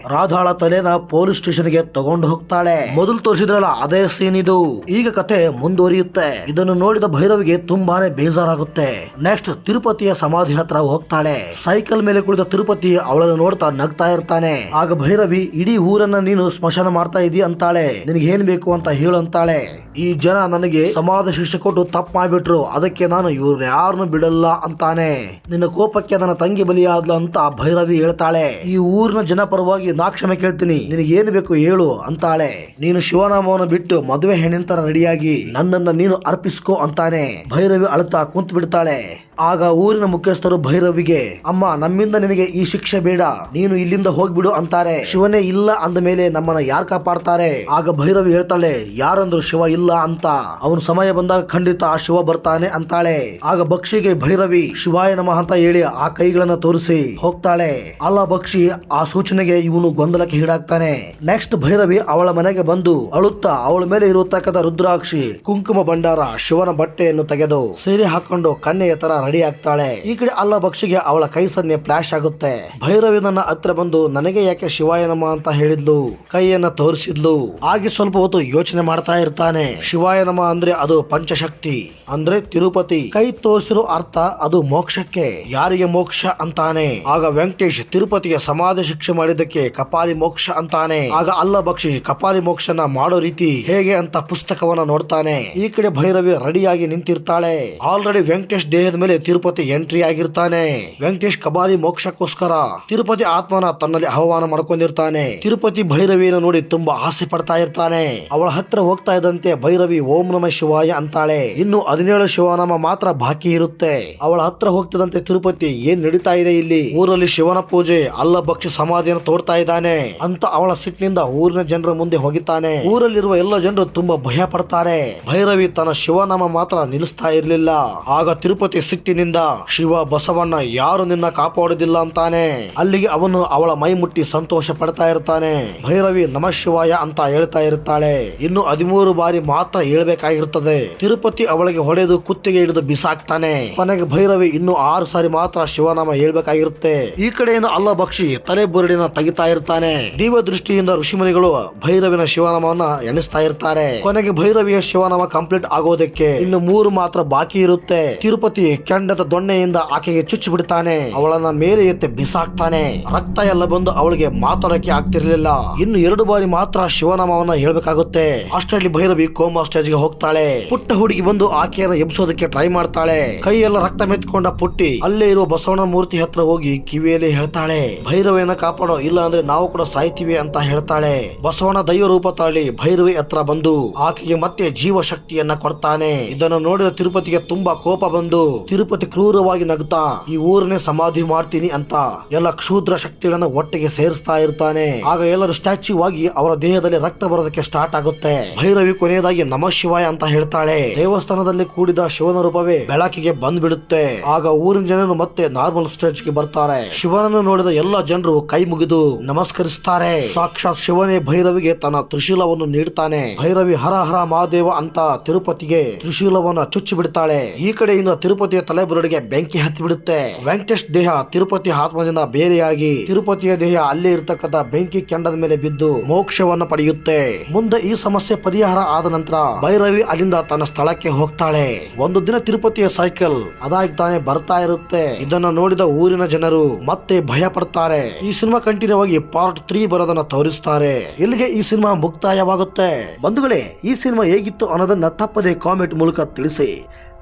ರಾಧಾಳ ತಲೆನ ಪೊಲೀಸ್ ಸ್ಟೇಷನ್ಗೆ ತಗೊಂಡು ಹೋಗ್ತಾಳೆ. ಮೊದಲು ತೋರಿಸಿದ್ರಲ್ಲ, ಅದೇ ಇದು ಈಗ ಕತೆ ಮುಂದುವರಿಯುತ್ತೆ. ಇದನ್ನು ನೋಡಿದ ಭೈರವಿಗೆ ತುಂಬಾನೇ ಬೇಜಾರಾಗುತ್ತೆ. ನೆಕ್ಸ್ಟ್ ತಿರುಪತಿಯ ಸಮಾಧಿ ಹತ್ರ ಹೋಗ್ತಾಳೆ. ಸೈಕಲ್ ಮೇಲೆ ಕುಳಿತ ತಿರುಪತಿ ಅವಳನ್ನು ನೋಡ್ತಾ ನಗ್ತಾ ಇರ್ತಾನೆ. ಆಗ ಭೈರವಿ, ಇಡೀ ಊರನ್ನ ನೀನು ಸ್ಮಶಾನ ಮಾಡ್ತಾ ಇದೀ ಅಂತಾಳೆ. ನಿನಗೆ ಏನ್ ಬೇಕು ಅಂತ ಹೇಳು ಅಂತಾಳೆ. ಈ ಜನ ನನಗೆ ಸಮಾಧ ಶಿಕ್ಷೆ ಕೊಟ್ಟು ತಪ್ಪು ಮಾಡ್ಬಿಟ್ರು. ಅದಕ್ಕೆ ನಾನು ಇವ್ರನ್ನ ಯಾರನ್ನು ಬಿಡಲ್ಲ ಅಂತಾನೆ. ನಿನ್ನ ಕೋಪಕ್ಕೆ ನನ್ನ ತಂಗಿ ಬಲಿಯಾದ್ಲು ಅಂತ ಭೈರವಿ ಹೇಳ್ತಾಳೆ. ಈ ಊರಿನ ಜನ ಪರವಾಗಿ ನಾ ಕ್ಷಮೆ ಕೇಳ್ತೀನಿ. ನಿನಗೆ ಏನು ಬೇಕು ಹೇಳು ಅಂತಾಳೆ. ನೀನು ಶಿವನಾಮವನ್ನು ಬಿಟ್ಟು ಮದುವೆ ಹೆಣ್ಣಿನ ರೆಡಿಯಾಗಿ ನನ್ನನ್ನ ನೀನು ಅರ್ಪಿಸ್ಕೋ ಅಂತಾನೆ ಭೈರವಿ ಅಳುತ್ತಾ ಕುಂತ್ ಬಿಡ್ತಾಳೆ. ಆಗ ಊರಿನ ಮುಖ್ಯಸ್ಥರು ಭೈರವಿಗೆ, ಅಮ್ಮ, ನಮ್ಮಿಂದ ನಿನಗೆ ಈ ಶಿಕ್ಷೆ ಬೇಡ. ನೀನು ಇಲ್ಲಿಂದ ಹೋಗ್ಬಿಡು ಅಂತಾರೆ. ಶಿವನೇ ಇಲ್ಲ ಅಂದ ಮೇಲೆ ನಮ್ಮನ್ನ ಯಾರ್ ಕಾಪಾಡ್ತಾರೆ? ಆಗ ಭೈರವಿ ಹೇಳ್ತಾಳೆ, ಯಾರಂದ್ರು ಶಿವ ಇಲ್ಲ ಅಂತ. ಅವನು ಸಮಯ ಬಂದಾಗ ಖಂಡಿತ ಆ ಶಿವ ಬರ್ತಾನೆ ಅಂತಾಳೆ. ಆಗ ಬಕ್ಷಿಗೆ ಭೈರವಿ, ಶಿವಾಯ ನಮಃ ಅಂತ ಹೇಳಿ ಆ ಕೈಗಳನ್ನ ತೋರಿಸಿ ಹೋಗ್ತಾಳೆ. ಅಲ್ಲ ಬಕ್ಷಿ ಆ ಸೂಚನೆಗೆ ಇವನು ಗೊಂದಲಕ್ಕೆ ಹೀಡಾಗ್ತಾನೆ ನೆಕ್ಸ್ಟ್ ಭೈರವಿ ಅವಳ ಮನೆಗೆ ಬಂದು ಅಳುತ್ತಾ ಅವಳ ಮೇಲೆ ಇರತಕ್ಕಂಥ ರುದ್ರಾಕ್ಷಿ, ಕುಂಕುಮ ಭಂಡಾರ, ಶಿವನ ಬಟ್ಟೆಯನ್ನು ತೆಗೆದು ಸೀರೆ ಹಾಕೊಂಡು ಕನ್ನೆಯ ತರ ರೆಡಿ ಆಗ್ತಾಳೆ. ಈ ಕಡೆ ಅಲ್ಲ ಭಕ್ಷಿಗೆ ಅವಳ ಕೈ ಸನ್ನೆ ಫ್ಲಾಶ್ ಆಗುತ್ತೆ. ಭೈರವಿ ನನ್ನ ಹತ್ರ ಬಂದು ನನಗೆ ಯಾಕೆ ಶಿವಾಯನಮ್ಮ ಅಂತ ಹೇಳಿದ್ಲು? ಕೈಯನ್ನ ತೋರಿಸಿದ್ಲು. ಹಾಗೆ ಸ್ವಲ್ಪ ಹೊತ್ತು ಯೋಚನೆ ಮಾಡ್ತಾ ಇರ್ತಾನೆ. ಶಿವಾಯನಮ್ಮ ಅಂದ್ರೆ ಅದು ಪಂಚಶಕ್ತಿ, ಅಂದ್ರೆ ತಿರುಪತಿ. ಕೈ ತೋರಿಸಿರೋ ಅರ್ಥ ಅದು ಮೋಕ್ಷಕ್ಕೆ. ಯಾರಿಗೆ ಮೋಕ್ಷ ಅಂತಾನೆ. ಆಗ ವೆಂಕಟೇಶ್ ತಿರುಪತಿಗೆ ಸಮಾಧಿ ಶಿಕ್ಷೆ ಮಾಡಿದ್ದಕ್ಕೆ ಕಪಾಲಿ ಮೋಕ್ಷ ಅಂತಾನೆ. ಆಗ ಅಲ್ಲ ಭಕ್ಷಿ ಕಪಾಲಿ ಮೋಕ್ಷನ ಮಾಡೋ ರೀತಿ ಹೇಗೆ ಅಂತ ಪುಸ್ತಕವನ್ನ ನೋಡ್ತಾನೆ. ಈ ಕಡೆ ಭೈರವಿ ರೆಡಿಯಾಗಿ ನಿಂತಿರ್ತಾಳೆ. ಆಲ್ರೆಡಿ ವೆಂಕಟೇಶ್ ದೇಹದ ಮೇಲೆ ತಿರುಪತಿ ಎಂಟ್ರಿ ಆಗಿರ್ತಾನೆ. ವೆಂಕಟೇಶ್ ಕಬಾಲಿ ಮೋಕ್ಷಕ್ಕೋಸ್ಕರ ತಿರುಪತಿ ಆತ್ಮನ ತನ್ನಲ್ಲಿ ಆಹ್ವಾನ ಮಾಡ್ಕೊಂಡಿರ್ತಾನೆ. ತಿರುಪತಿ ಭೈರವಿಯನ್ನು ನೋಡಿ ತುಂಬಾ ಆಸೆ ಪಡ್ತಾ ಇರ್ತಾನೆ. ಅವಳ ಹತ್ರ ಹೋಗ್ತಾ ಇದ್ದಂತೆ ಭೈರವಿ ಓಂ ನಮ ಶಿವಾಯ ಅಂತಾಳೆ. ಇನ್ನು ಹದಿನೇಳು ಶಿವನಾಮ ಮಾತ್ರ ಬಾಕಿ ಇರುತ್ತೆ. ಅವಳ ಹತ್ರ ಹೋಗ್ತಿದಂತೆ ತಿರುಪತಿ ಏನ್ ನಡೀತಾ ಇದೆ ಇಲ್ಲಿ? ಊರಲ್ಲಿ ಶಿವನ ಪೂಜೆ, ಅಲ್ಲ ಭಕ್ಷಿ ಸಮಾಧಿಯನ್ನು ತೋರ್ತಾ ಇದ್ದಾನೆ. ಅಂತ ಅವಳ ಸಿಟ್ಟಿನಿಂದ ಊರಿನ ಜನರ ಮುಂದೆ ಹೋಗಿತಾನೆ ಊರಲ್ಲಿರುವ ಎಲ್ಲ ಜನರು ತುಂಬಾ ಭಯ ಪಡ್ತಾರೆ. ಭೈರವಿ ತನ್ನ ಶಿವನಾಮ ಮಾತ್ರ ನಿಲ್ಲಿಸ್ತಾ ಇರಲಿಲ್ಲ. ಆಗ ತಿರುಪತಿ ಸಿಟ್ಟಿನಿಂದ ಶಿವ ಬಸವಣ್ಣ ಯಾರು ನಿನ್ನ ಕಾಪಾಡುದಿಲ್ಲ ಅಂತಾನೆ. ಅಲ್ಲಿಗೆ ಅವನು ಅವಳ ಮೈ ಮುಟ್ಟಿ ಸಂತೋಷ ಪಡ್ತಾ ಇರ್ತಾನೆ. ಭೈರವಿ ನಮ ಶಿವಾಯ ಅಂತ ಹೇಳ್ತಾ ಇರ್ತಾಳೆ. ಇನ್ನು ಹದಿಮೂರು ಬಾರಿ ಮಾತ್ರ ಹೇಳ್ಬೇಕಾಗಿರ್ತದೆ. ತಿರುಪತಿ ಅವಳಿಗೆ ಹೊಡೆದು ಕುತ್ತಿಗೆ ಹಿಡಿದು ಬಿಸಾಕ್ತಾನೆ. ಕೊನೆಗೆ ಭೈರವಿ ಇನ್ನು ಆರು ಸಾರಿ ಮಾತ್ರ ಶಿವನಾಮ ಹೇಳ್ಬೇಕಾಗಿರುತ್ತೆ. ಈ ಕಡೆಯಿಂದ ಅಲ್ಲ ಬಕ್ಷಿ ತಲೆ ಬುರುಡಿನ ತೆಗಿತಾ ಇರ್ತಾನೆ. ದೀವ ದೃಷ್ಟಿಯಿಂದ ಋಷಿಮುನಿಗಳು ಭೈರವಿನ ಶಿವನಾಮವನ್ನ ಎಣಿಸ್ತಾ ಇರ್ತಾರೆ. ಕೊನೆಗೆ ಭೈರವಿಯ ಶಿವನಾಮ ಕಂಪ್ಲೀಟ್ ಆಗೋದಕ್ಕೆ ಇನ್ನು ಮೂರು ಮಾತ್ರ ಬಾಕಿ ಇರುತ್ತೆ. ತಿರುಪತಿ ಕೆಂಡದ ದೊಣ್ಣೆಯಿಂದ ಆಕೆಗೆ ಚುಚ್ಚಿ ಬಿಡ್ತಾನೆ. ಅವಳನ್ನ ಮೇಲೆ ಎತ್ತೆ ಬಿಸಾಕ್ತಾನೆ. ರಕ್ತ ಎಲ್ಲ ಬಂದು ಅವಳಿಗೆ ಮಾತಾಡಕ್ಕೆ ಆಗ್ತಿರ್ಲಿಲ್ಲ. ಇನ್ನು ಎರಡು ಬಾರಿ ಮಾತ್ರ ಶಿವನಾಮವನ್ನ ಹೇಳ್ಬೇಕಾಗುತ್ತೆ. ಅಷ್ಟರಲ್ಲಿ ಭೈರವಿ ಕೋಮಾ ಸ್ಟೇಜ್ಗೆ ಹೋಗ್ತಾಳೆ. ಪುಟ್ಟ ಹುಡುಗಿ ಬಂದು ಆಕೆಯನ್ನ ಎಬ್ಸೋದಕ್ಕೆ ಟ್ರೈ ಮಾಡ್ತಾಳೆ. ಕೈಯೆಲ್ಲ ರಕ್ತ ಮೆತ್ಕೊಂಡ ಪುಟ್ಟಿ ಅಲ್ಲೇ ಇರುವ ಬಸವಣ್ಣ ಮೂರ್ತಿ ಹತ್ರ ಹೋಗಿ ಕಿವಿಯಲ್ಲಿ ಹೇಳ್ತಾಳೆ ಭೈರವಿಯನ್ನ ಕಾಪಾಡೋ ಇಲ್ಲ ಅಂದ್ರೆ ನಾವು ಕೂಡ ಸಾಯ್ತೀವಿ ಅಂತ ಹೇಳ್ತಾಳೆ. ಬಸವಣ್ಣ ದೈವ ರೂಪ ತಾಳಿ ಭೈರವಿ ಹತ್ರ ಬಂದು ಆಕೆಗೆ ಮತ್ತೆ ಜೀವ ಶಕ್ತಿಯನ್ನ ಕೊಡ್ತಾನೆ. ಇದನ್ನು ನೋಡಿದ ತಿರುಪತಿಗೆ ತುಂಬಾ ಕೋಪ ಬಂದು ತಿರುಪತಿ ಕ್ರೂರವಾಗಿ ನಗ್ತಾ, ಈ ಊರನ್ನೇ ಸಮಾಧಿ ಮಾಡ್ತೀನಿ ಅಂತ ಎಲ್ಲ ಕ್ಷೂದ್ರ ಶಕ್ತಿಗಳನ್ನ ಒಟ್ಟಿಗೆ ಸೇರಿಸ್ತಾ ಇರ್ತಾನೆ. ಆಗ ಎಲ್ಲರೂ ಸ್ಟ್ಯಾಚ್ಯೂ ಆಗಿ ಅವರ ದೇಹದಲ್ಲಿ ರಕ್ತ ಬರೋದಕ್ಕೆ ಸ್ಟಾರ್ಟ್ ಆಗುತ್ತೆ. ಭೈರವಿ ಕೊನೆಯದಾಗಿ ನಮ ಶಿವಾಯ ಅಂತ ಹೇಳ್ತಾಳೆ. ದೇವಸ್ಥಾನದಲ್ಲಿ ಕೂಡಿದ ಶಿವನ ರೂಪವೇ ಬೆಳಕಿಗೆ ಬಂದ್ ಬಿಡುತ್ತೆ ಆಗ ಊರಿನ ಜನರು ಮತ್ತೆ ನಾರ್ಮಲ್ ಸ್ಟೇಜ್ಗೆ ಬರ್ತಾರೆ. ಶಿವನನ್ನು ನೋಡಿದ ಎಲ್ಲ ಜನರು ಕೈ ಮುಗಿದು ನಮಸ್ಕರಿಸ್ತಾರೆ. ಸಾಕ್ಷಾತ್ ಶಿವನೇ ಭೈರವಿಗೆ ತನ್ನ ತ್ರಿಶೂಲವನ್ನು ನೀಡ್ತಾನೆ. ಭೈರವಿ ಹರ ಹರ ಮಹಾದೇವ ಅಂತ ತಿರುಪತಿಗೆ ತ್ರಿಶೂಲವನ್ನ ಚುಚ್ಚಿ ಬಿಡ್ತಾಳೆ. ಈ ಕಡೆಯಿಂದ ತಿರುಪತಿಯ ತಲೆಬುರುಡಿಗೆ ಬೆಂಕಿ ಹತ್ತಿ ಬಿಡುತ್ತೆ. ವೆಂಕಟೇಶ್ ದೇಹ ತಿರುಪತಿ ಆತ್ಮದಿಂದ ಬೇರೆಯಾಗಿ ತಿರುಪತಿಯ ದೇಹ ಅಲ್ಲೇ ಇರತಕ್ಕಂತ ಬೆಂಕಿ ಕೆಂಡದ ಮೇಲೆ ಬಿದ್ದು ಮೋಕ್ಷವನ್ನ ಪಡೆಯುತ್ತೆ. ಮುಂದೆ ಈ ಸಮಸ್ಯೆ ಪರಿಹಾರ ಆದ ನಂತರ ಭೈರವಿ ಅಲ್ಲಿಂದ ತನ್ನ ಸ್ಥಳಕ್ಕೆ ಹೋಗ್ತಾಳೆ. ಒಂದು ದಿನ ತಿರುಪತಿಯ ಸೈಕಲ್ ಅದಾಗಿ ತಾನೇ ಬರ್ತಾ ಇರುತ್ತೆ. ಇದನ್ನ ನೋಡಿದ ಊರಿನ ಜನರು ಮತ್ತೆ ಭಯ ಪಡ್ತಾರೆ. ಈ ಸಿನಿಮಾ ಕಂಟಿನ್ಯೂ ಆಗಿ ಪಾರ್ಟ್ ತ್ರೀ ಬರೋದನ್ನ ತೋರಿಸ್ತಾರೆ. ಇಲ್ಲಿಗೆ ಈ ಸಿನಿಮಾ ಮುಕ್ತಾಯವಾಗುತ್ತೆ. ಬಂಧುಗಳೇ, ಈ ಸಿನಿಮಾ ಹೇಗಿತ್ತು ಅನ್ನೋದನ್ನ ತಪ್ಪದೆ ಕಾಮೆಂಟ್ ಮೂಲಕ ತಿಳಿಸಿ.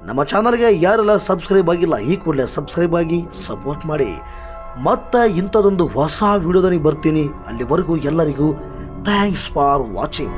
ನಮ್ಮ ಚಾನಲ್ಗೆ ಯಾರೆಲ್ಲ ಸಬ್ಸ್ಕ್ರೈಬ್ ಆಗಿಲ್ಲ, ಈ ಕೂಡಲೇ ಸಬ್ಸ್ಕ್ರೈಬ್ ಆಗಿ ಸಪೋರ್ಟ್ ಮಾಡಿ. ಮತ್ತೆ ಇಂಥದೊಂದು ಹೊಸ ವಿಡಿಯೋದಲ್ಲಿ ಬರ್ತೀನಿ. ಅಲ್ಲಿವರೆಗೂ ಎಲ್ಲರಿಗೂ ಥ್ಯಾಂಕ್ಸ್ ಫಾರ್ ವಾಚಿಂಗ್.